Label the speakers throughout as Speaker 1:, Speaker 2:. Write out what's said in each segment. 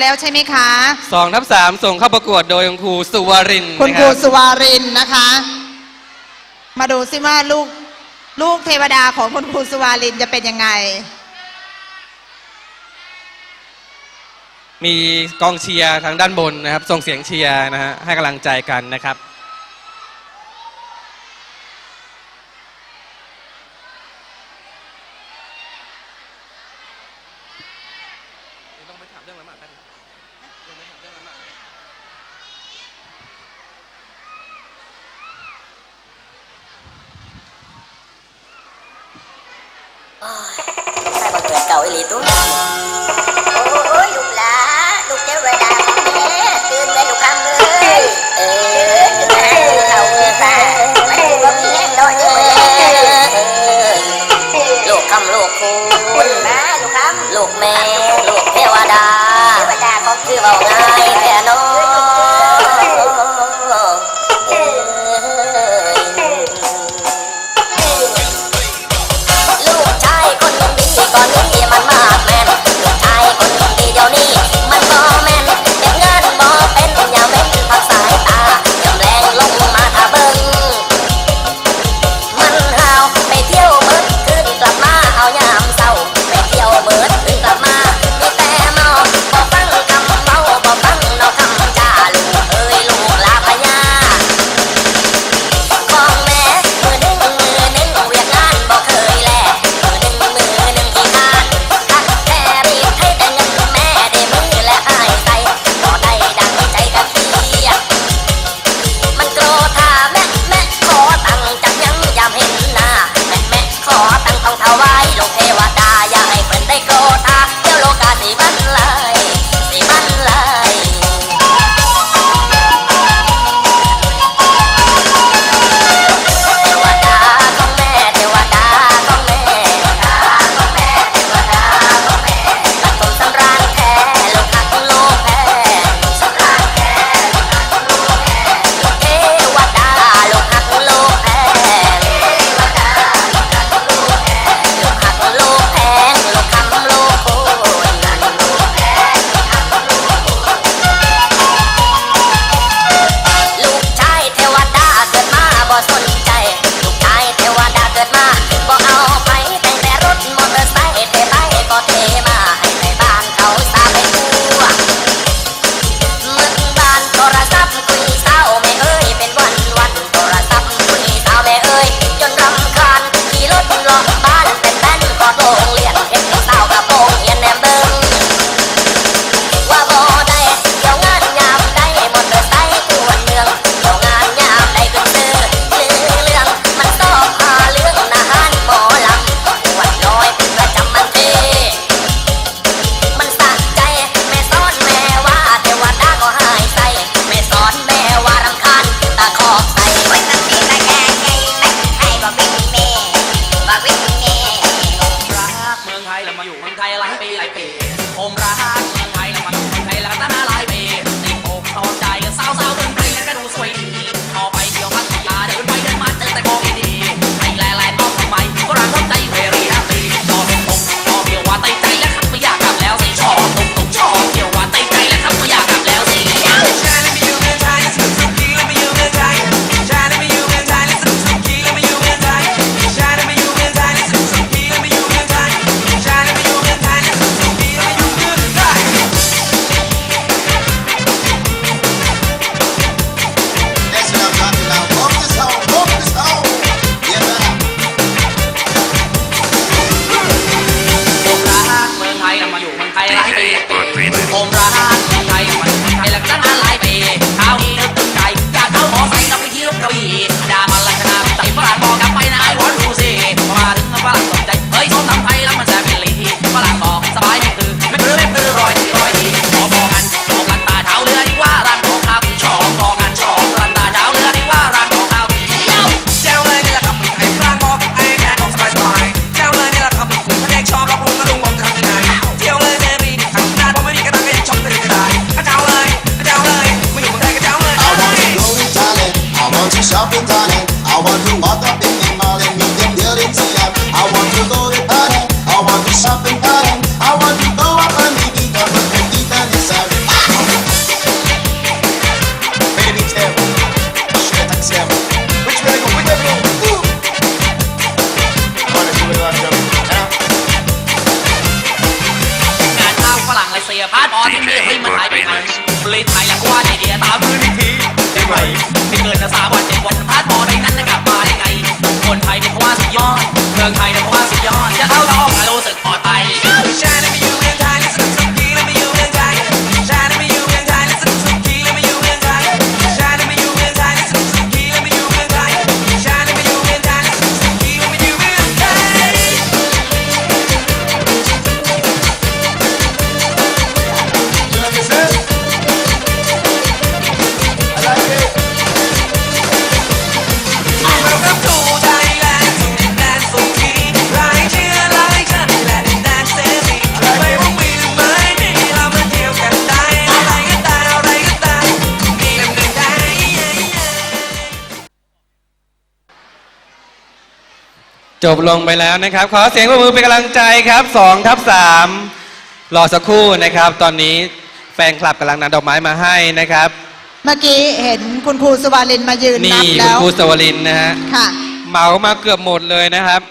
Speaker 1: แล้วใช่ไหมคะ
Speaker 2: สองทับสามส่งเข้าประกวดโดยคุณครูสุวรินทร์
Speaker 1: คุณ
Speaker 2: นะ
Speaker 1: ค
Speaker 2: รั
Speaker 1: รู
Speaker 2: บ
Speaker 1: สุวารินนะคะ มาดูซิว่าลูกลูกเทวดาของคุณครูสุวารินจะเป็นยังไง
Speaker 2: มีกองเชียร์ทางด้านบนนะครับ ส่งเสียงเชียร์นะฮะให้กำลังใจกันนะครับ
Speaker 3: ใช่บัง เกิดเก่าอีหลีตุ้โ coffee tonic. I want you walk up in the mall and you can build it to them. I want you go to party. I want you shopping party. I want you go up on the beat up with the beat on yourself. Baby, tell me. Shit, I tell me. Which way go? Which way go? Hey, พาดออ
Speaker 4: ที่นี่ให้มันหายไปไหนเลยไทยอยากว่าไอเดียตามมือวิธี ไหมไม่เกินนะสามวันเจ็ดวันพาสปอร์ตในนั้นจะกลับมาได้ไง คนไทยเนี่ยเขาว่าสุดยอดเมืองไทยเนี่ยเขาว่าสุดยอดจะเข้าท้องมา
Speaker 2: จบลงไปแล้วนะครับ ขอเสียงปรบมือเป็นกำลังใจครับ2ทับ3รอสักครู่นะครับ ตอนนี้แฟนคลับกำลังนำดอกไม้มาให้นะครับ
Speaker 1: เมื่อกี้เห็นคุณครูสวาลินมายืน
Speaker 2: นี่
Speaker 1: นับ
Speaker 2: คุ
Speaker 1: แล้
Speaker 2: ณ
Speaker 1: ว
Speaker 2: ครูสวรินทร์นะฮะ
Speaker 1: ค่ะ
Speaker 2: เหมามาเกือบหมดเลยนะครับ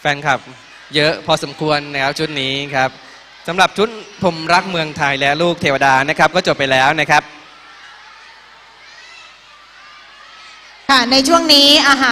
Speaker 2: แฟนคลับ เยอะพอสมควรนะครับชุดนี้ครับสำหรับชุดผมรักเมืองไทยและลูกเทวดานะครับ ก็จบไปแล้วนะครับ
Speaker 1: ค่ะ ในช่วงนี้อาหาร